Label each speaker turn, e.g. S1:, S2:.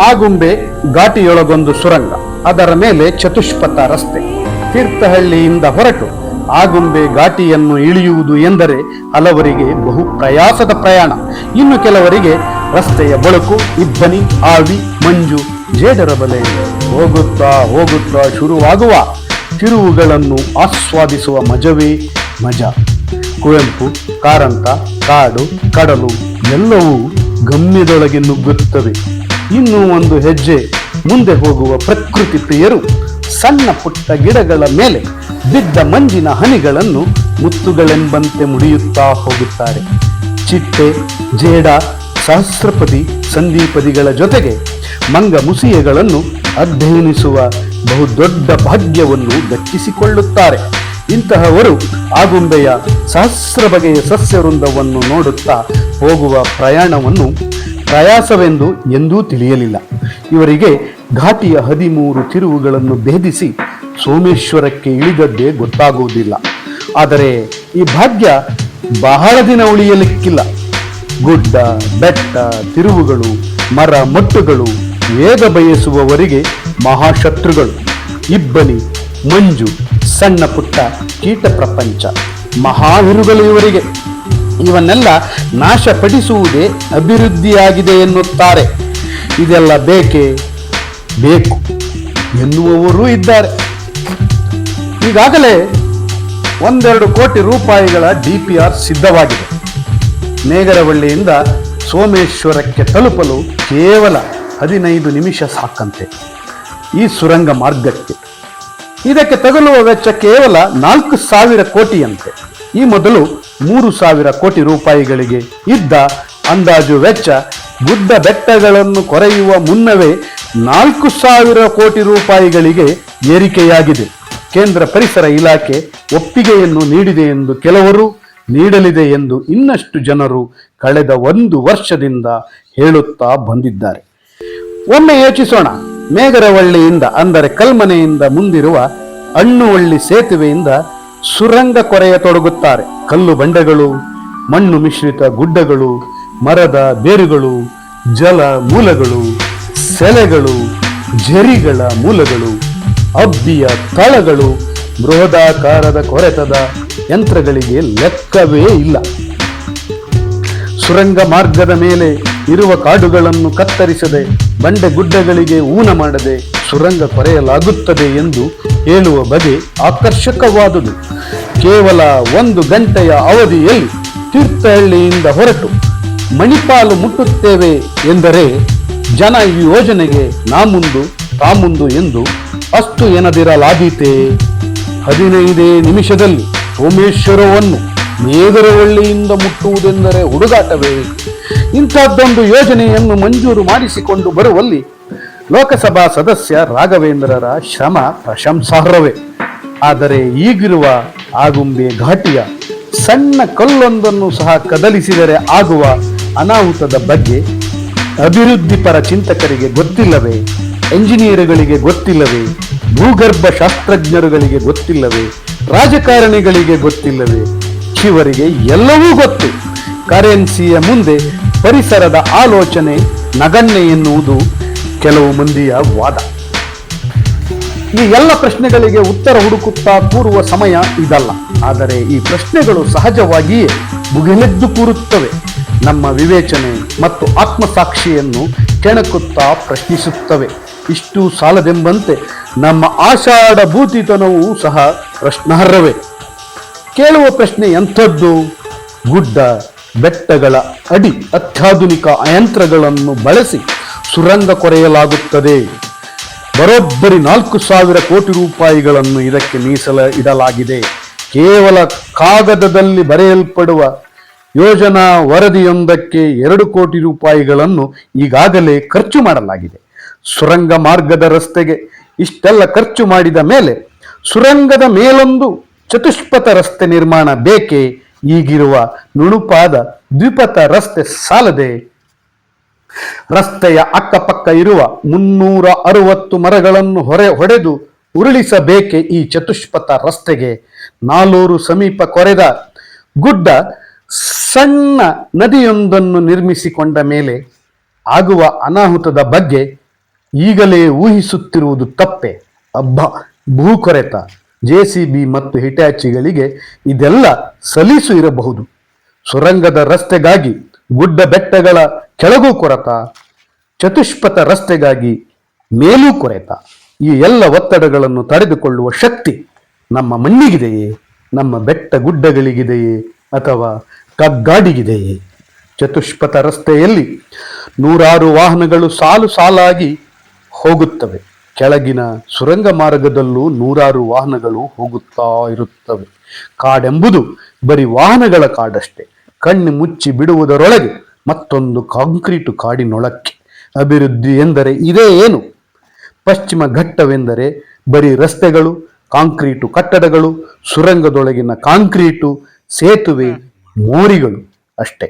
S1: ಆಗುಂಬೆ ಘಾಟಿಯೊಳಗೊಂದು ಸುರಂಗ. ಅದರ ಮೇಲೆ ಚತುಷ್ಪಥ ರಸ್ತೆ. ತೀರ್ಥಹಳ್ಳಿಯಿಂದ ಹೊರಟು ಆಗುಂಬೆ ಘಾಟಿಯನ್ನು ಇಳಿಯುವುದು ಎಂದರೆ ಹಲವರಿಗೆ ಬಹು ಪ್ರಯಾಸದ ಪ್ರಯಾಣ. ಇನ್ನು ಕೆಲವರಿಗೆ ರಸ್ತೆಯ ಬಳುಕು, ಇಬ್ಬನಿ, ಆವಿ, ಮಂಜು, ಜೇಡರ ಬಲೆ ಹೋಗುತ್ತಾ ಹೋಗುತ್ತಾ ಶುರುವಾಗುವ ತಿರುವುಗಳನ್ನು ಆಸ್ವಾದಿಸುವ ಮಜವೇ ಮಜಾ. ಕುವೆಂಪು, ಕಾರಂತ, ಕಾಡು, ಕಡಲು ಎಲ್ಲವೂ ಗಮ್ಯದೊಳಗೆ ನುಗ್ಗುತ್ತವೆ. ಇನ್ನು ಒಂದು ಹೆಜ್ಜೆ ಮುಂದೆ ಹೋಗುವ ಪ್ರಕೃತಿ ಪ್ರಿಯರು, ಸಣ್ಣ ಪುಟ್ಟ ಗಿಡಗಳ ಮೇಲೆ ಬಿದ್ದ ಮಂಜಿನ ಹನಿಗಳನ್ನು ಮುತ್ತುಗಳೆಂಬಂತೆ ಮುಡಿಯುತ್ತಾ ಹೋಗುತ್ತಾರೆ. ಚಿಟ್ಟೆ, ಜೇಡ, ಸಹಸ್ರಪದಿ, ಸಂದೀಪದಿಗಳ ಜೊತೆಗೆ ಮಂಗ ಮುಸಿಯಗಳನ್ನು ಅಧ್ಯಯನಿಸುವ ಬಹುದೊಡ್ಡ ಭಾಗ್ಯವನ್ನು ದಕ್ಕಿಸಿಕೊಳ್ಳುತ್ತಾರೆ ಇಂತಹವರು ಆಗುಂಬೆಯ ಸಹಸ್ರ ಬಗೆಯ ಸಸ್ಯವೃಂದವನ್ನು ನೋಡುತ್ತಾ ಹೋಗುವ ಪ್ರಯಾಣವನ್ನು ಪ್ರಯಾಸವೆಂದು ಎಂದೂ ತಿಳಿಯಲಿಲ್ಲ. ಇವರಿಗೆ ಘಾಟಿಯ ಹದಿಮೂರು ತಿರುವುಗಳನ್ನು ಭೇದಿಸಿ ಸೋಮೇಶ್ವರಕ್ಕೆ ಇಳಿದದ್ದೇ ಗೊತ್ತಾಗುವುದಿಲ್ಲ. ಆದರೆ ಈ ಭಾಗ್ಯ ಬಹಳ ದಿನ ಉಳಿಯಲಿಕ್ಕಿಲ್ಲ. ಗುಡ್ಡ, ಬೆಟ್ಟ, ತಿರುವುಗಳು, ಮರ ಮಟ್ಟುಗಳು ವೇಗ ಬಯಸುವವರಿಗೆ ಮಹಾಶತ್ರುಗಳು. ಇಬ್ಬನಿ, ಮಂಜು, ಸಣ್ಣ ಪುಟ್ಟ ಕೀಟ ಪ್ರಪಂಚ ಮಹಾವಿರುಗಳು ಇವರಿಗೆ. ಇವನ್ನೆಲ್ಲ ನಾಶಪಡಿಸುವುದೇ ಅಭಿವೃದ್ಧಿಯಾಗಿದೆ ಎನ್ನುತ್ತಾರೆ. ಇದೆಲ್ಲ ಬೇಕೇ? ಬೇಕು ಎನ್ನುವವರೂ ಇದ್ದಾರೆ. ಈಗಾಗಲೇ ಒಂದೆರಡು ಕೋಟಿ ರೂಪಾಯಿಗಳ ಡಿ ಪಿ ಆರ್ ಸಿದ್ಧವಾಗಿದೆ. ಮೇಗರವಳ್ಳಿಯಿಂದ ಸೋಮೇಶ್ವರಕ್ಕೆ ತಲುಪಲು ಕೇವಲ ಹದಿನೈದು ನಿಮಿಷ ಸಾಕಂತೆ ಈ ಸುರಂಗ ಮಾರ್ಗಕ್ಕೆ. ಇದಕ್ಕೆ ತಗಲುವ ವೆಚ್ಚ ಕೇವಲ ನಾಲ್ಕು ಸಾವಿರ ಕೋಟಿಯಂತೆ. ಈ ಮೊದಲು ಮೂರು ಸಾವಿರ ಕೋಟಿ ರೂಪಾಯಿಗಳಿಗೆ ಇದ್ದ ಅಂದಾಜು ವೆಚ್ಚ ಗುಡ್ಡ ಬೆಟ್ಟಗಳನ್ನು ಕೊರೆಯುವ ಮುನ್ನವೇ ನಾಲ್ಕು ಸಾವಿರ ಕೋಟಿ ರೂಪಾಯಿಗಳಿಗೆ ಏರಿಕೆಯಾಗಿದೆ. ಕೇಂದ್ರ ಪರಿಸರ ಇಲಾಖೆ ಒಪ್ಪಿಗೆಯನ್ನು ನೀಡಿದೆ ಎಂದು ಕೆಲವರು ನೀಡಲಿದೆ ಎಂದು ಇನ್ನಷ್ಟು ಜನರು ಕಳೆದ ಒಂದು ವರ್ಷದಿಂದ ಹೇಳುತ್ತಾ ಬಂದಿದ್ದಾರೆ. ಒಮ್ಮೆ ಯೋಚಿಸೋಣ. ಮೇಘರವಳ್ಳಿಯಿಂದ ಅಂದರೆ ಕಲ್ಮನೆಯಿಂದ ಮುಂದಿರುವ ಅಣ್ಣುವಳ್ಳಿ ಸೇತುವೆಯಿಂದ ಸುರಂಗ ಕೊರೆಯ ತೊಡಗುತ್ತಾರೆ. ಕಲ್ಲು ಬಂಡೆಗಳು, ಮಣ್ಣು ಮಿಶ್ರಿತ ಗುಡ್ಡಗಳು, ಮರದ ಬೇರುಗಳು, ಜಲ ಮೂಲಗಳು ಸೆಲೆಗಳು ಝರಿಗಳ ಮೂಲಗಳು, ಅಬ್ಬಿಯ ತಳಗಳು, ಬೃಹದಾಕಾರದ ಕೊರೆತದ ಯಂತ್ರಗಳಿಗೆ ಲೆಕ್ಕವೇ ಇಲ್ಲ. ಸುರಂಗ ಮಾರ್ಗದ ಮೇಲೆ ಇರುವ ಕಾಡುಗಳನ್ನು ಕತ್ತರಿಸದೆ, ಬಂಡೆ ಗುಡ್ಡಗಳಿಗೆ ಊನ ಮಾಡದೆ ಸುರಂಗ ಕೊರೆಯಲಾಗುತ್ತದೆ ಎಂದು ಹೇಳುವ ಬಗೆ ಆಕರ್ಷಕವಾದುದು. ಕೇವಲ ಒಂದು ಗಂಟೆಯ ಅವಧಿಯಲ್ಲಿ ತೀರ್ಥಹಳ್ಳಿಯಿಂದ ಹೊರಟು ಮಣಿಪಾಲು ಮುಟ್ಟುತ್ತೇವೆ ಎಂದರೆ ಜನ ಈ ಯೋಜನೆಗೆ ನಾ ಮುಂದು ತಾ ಮುಂದು ಎಂದು ಅಷ್ಟು ಎನದಿರಲಾದೀತೆ. ಹದಿನೈದೇ ನಿಮಿಷದಲ್ಲಿ ಸೋಮೇಶ್ವರವನ್ನು ಮೇಗರವಳ್ಳಿಯಿಂದ ಮುಟ್ಟುವುದೆಂದರೆ ಹುಡುಗಾಟವೇ? ಇಂಥದ್ದೊಂದು ಯೋಜನೆಯನ್ನು ಮಂಜೂರು ಮಾಡಿಸಿಕೊಂಡು ಬರುವಲ್ಲಿ ಲೋಕಸಭಾ ಸದಸ್ಯ ರಾಘವೇಂದ್ರರ ಶ್ರಮ ಪ್ರಶಂಸಾರ್ಹವೇ. ಆದರೆ ಈಗಿರುವ ಆಗುಂಬೆ ಘಾಟಿಯ ಸಣ್ಣ ಕಲ್ಲೊಂದನ್ನು ಸಹ ಕದಲಿಸಿದರೆ ಆಗುವ ಅನಾಹುತದ ಬಗ್ಗೆ ಅಭಿವೃದ್ಧಿಪರ ಚಿಂತಕರಿಗೆ ಗೊತ್ತಿಲ್ಲವೇ? ಎಂಜಿನಿಯರ್ಗಳಿಗೆ ಗೊತ್ತಿಲ್ಲವೇ? ಭೂಗರ್ಭ ಶಾಸ್ತ್ರಜ್ಞರುಗಳಿಗೆ ಗೊತ್ತಿಲ್ಲವೇ? ರಾಜಕಾರಣಿಗಳಿಗೆ ಗೊತ್ತಿಲ್ಲವೇ? ಶಿವರಿಗೆ ಎಲ್ಲವೂ ಗೊತ್ತು. ಕರೆನ್ಸಿಯ ಮುಂದೆ ಪರಿಸರದ ಆಲೋಚನೆ ನಗಣ್ಯ ಎನ್ನುವುದು ಕೆಲವು ಮಂದಿಯ ವಾದ. ಈ ಎಲ್ಲ ಪ್ರಶ್ನೆಗಳಿಗೆ ಉತ್ತರ ಹುಡುಕುತ್ತಾ ಕೂರುವ ಸಮಯ ಇದಲ್ಲ. ಆದರೆ ಈ ಪ್ರಶ್ನೆಗಳು ಸಹಜವಾಗಿಯೇ ಮುಗಿಲೆದ್ದು ಕೂರುತ್ತವೆ. ನಮ್ಮ ವಿವೇಚನೆ ಮತ್ತು ಆತ್ಮಸಾಕ್ಷಿಯನ್ನು ಕೆಣಕುತ್ತಾ ಪ್ರಶ್ನಿಸುತ್ತವೆ. ಇಷ್ಟು ಸಾಲದೆಂಬಂತೆ ನಮ್ಮ ಆಷಾಢ ಭೂತಿತನವೂ ಸಹ ಪ್ರಶ್ನಾರ್ಹವೇ. ಕೇಳುವ ಪ್ರಶ್ನೆ ಎಂಥದ್ದು? ಗುಡ್ಡ ಬೆಟ್ಟಗಳ ಅಡಿ ಅತ್ಯಾಧುನಿಕ ಯಂತ್ರಗಳನ್ನು ಬಳಸಿ ಸುರಂಗ ಕೊರೆಯಲಾಗುತ್ತದೆ. ಬರೋಬ್ಬರಿ ನಾಲ್ಕು ಸಾವಿರ ಕೋಟಿ ರೂಪಾಯಿಗಳನ್ನು ಇದಕ್ಕೆ ಮೀಸಲ ಇಡಲಾಗಿದೆ. ಕೇವಲ ಕಾಗದದಲ್ಲಿ ಬರೆಯಲ್ಪಡುವ ಯೋಜನಾ ವರದಿಯೊಂದಕ್ಕೆ ಎರಡು ಕೋಟಿ ರೂಪಾಯಿಗಳನ್ನು ಈಗಾಗಲೇ ಖರ್ಚು ಮಾಡಲಾಗಿದೆ. ಸುರಂಗ ಮಾರ್ಗದ ರಸ್ತೆಗೆ ಇಷ್ಟೆಲ್ಲ ಖರ್ಚು ಮಾಡಿದ ಮೇಲೆ ಸುರಂಗದ ಮೇಲೊಂದು ಚತುಷ್ಪಥ ರಸ್ತೆ ನಿರ್ಮಾಣ ಬೇಕೇ? ಈಗಿರುವ ನುಣುಪಾದ ದ್ವಿಪಥ ರಸ್ತೆ ಸಾಲದೆ ರಸ್ತೆಯ ಅಕ್ಕಪಕ್ಕ ಇರುವ ಮುನ್ನೂರ ಅರವತ್ತು ಮರಗಳನ್ನು ಹೊರೆ ಹೊಡೆದು ಉರುಳಿಸಬೇಕೆ ಈ ಚತುಷ್ಪಥ ರಸ್ತೆಗೆ. ನಾಲೂರು ಸಮೀಪ ಕೊರೆದ ಗುಡ್ಡ ಸಣ್ಣ ನದಿಯೊಂದನ್ನು ನಿರ್ಮಿಸಿಕೊಂಡ ಮೇಲೆ ಆಗುವ ಅನಾಹುತದ ಬಗ್ಗೆ ಈಗಲೇ ಊಹಿಸುತ್ತಿರುವುದು ತಪ್ಪೆ. ಅಬ್ಬ, ಭೂಕೊರೆತ, ಜೆ ಸಿ ಬಿ ಮತ್ತು ಹಿಟ್ಯಾಚಿಗಳಿಗೆ ಇದೆಲ್ಲ ಸಲೀಸು ಇರಬಹುದು. ಸುರಂಗದ ರಸ್ತೆಗಾಗಿ ಗುಡ್ಡ ಬೆಟ್ಟಗಳ ಕೆಳಗೂ ಕೊರತ, ಚತುಷ್ಪಥ ರಸ್ತೆಗಾಗಿ ಮೇಲೂ ಕೊರೆತ. ಈ ಎಲ್ಲ ಒತ್ತಡಗಳನ್ನು ತಡೆದುಕೊಳ್ಳುವ ಶಕ್ತಿ ನಮ್ಮ ಮಣ್ಣಿಗಿದೆಯೇ, ನಮ್ಮ ಬೆಟ್ಟ ಗುಡ್ಡಗಳಿಗಿದೆಯೇ ಅಥವಾ ಕಗ್ಗಾಡಿಗಿದೆಯೇ? ಚತುಷ್ಪಥ ರಸ್ತೆಯಲ್ಲಿ ನೂರಾರು ವಾಹನಗಳು ಸಾಲು ಸಾಲಾಗಿ ಹೋಗುತ್ತವೆ. ಕೆಳಗಿನ ಸುರಂಗ ಮಾರ್ಗದಲ್ಲೂ ನೂರಾರು ವಾಹನಗಳು ಹೋಗುತ್ತಾ ಇರುತ್ತವೆ. ಕಾಡೆಂಬುದು ಬರೀ ವಾಹನಗಳ ಕಾಡಷ್ಟೇ. ಕಣ್ಣು ಮುಚ್ಚಿ ಬಿಡುವುದರೊಳಗೆ ಮತ್ತೊಂದು ಕಾಂಕ್ರೀಟು ಕಾಡಿನೊಳಕ್ಕೆ. ಅಭಿವೃದ್ಧಿ ಎಂದರೆ ಇದೇ ಏನು? ಪಶ್ಚಿಮ ಘಟ್ಟವೆಂದರೆ ಬರೀ ರಸ್ತೆಗಳು, ಕಾಂಕ್ರೀಟು ಕಟ್ಟಡಗಳು, ಸುರಂಗದೊಳಗಿನ ಕಾಂಕ್ರೀಟು, ಸೇತುವೆ, ಮೋರಿಗಳು ಅಷ್ಟೇ.